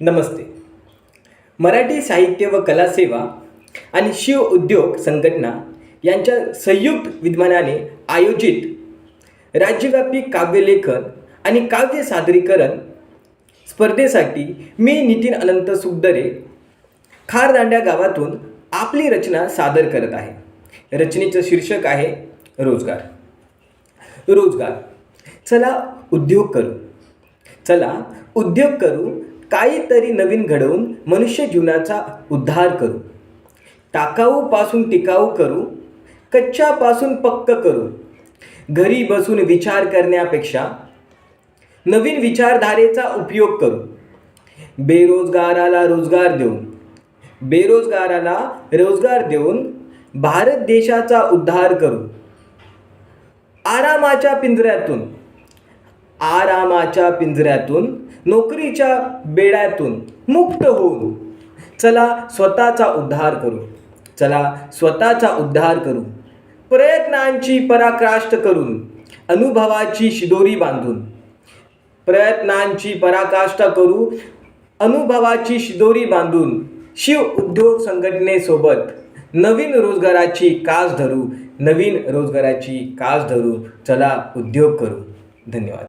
नमस्ते. मराठी साहित्य व कला सेवा आणि शिव उद्योग संघटना यांच्या संयुक्त विद्यमानाने आयोजित राज्यव्यापी काव्यलेखन आणि काव्य सादरीकरण स्पर्धेसाठी मी नितीन अनंत सुखदरे खारदांड्या गावातून आपली रचना सादर करत आहे. रचनेचं शीर्षक आहे रोजगार. रोजगार. चला उद्योग करू. चला उद्योग करू काहीतरी नवीन घडवून मनुष्य जीवनाचा उद्धार करू. टाकाऊपासून टिकाऊ करू कच्च्यापासून पक्क करू. घरी बसून विचार करण्यापेक्षा नवीन विचारधारेचा उपयोग करू. बेरोजगाराला रोजगार देऊन बेरोजगाराला रोजगार देऊन भारत देशाचा उद्धार करू. आरामाच्या पिंजऱ्यातून आरामाच्या पिंजऱ्यातून नोकरीच्या बेड्यातून मुक्त होऊन चला स्वतःचा उद्धार करू. चला स्वतःचा उद्धार करू. प्रयत्नांची पराकाष्ठ करून अनुभवाची शिदोरी बांधून. प्रयत्नांची पराकाष्ठा करू अनुभवाची शिदोरी बांधून शिव उद्योग संघटनेसोबत नवीन रोजगाराची कास धरू नवीन रोजगाराची कास धरू चला उद्योग करू. धन्यवाद.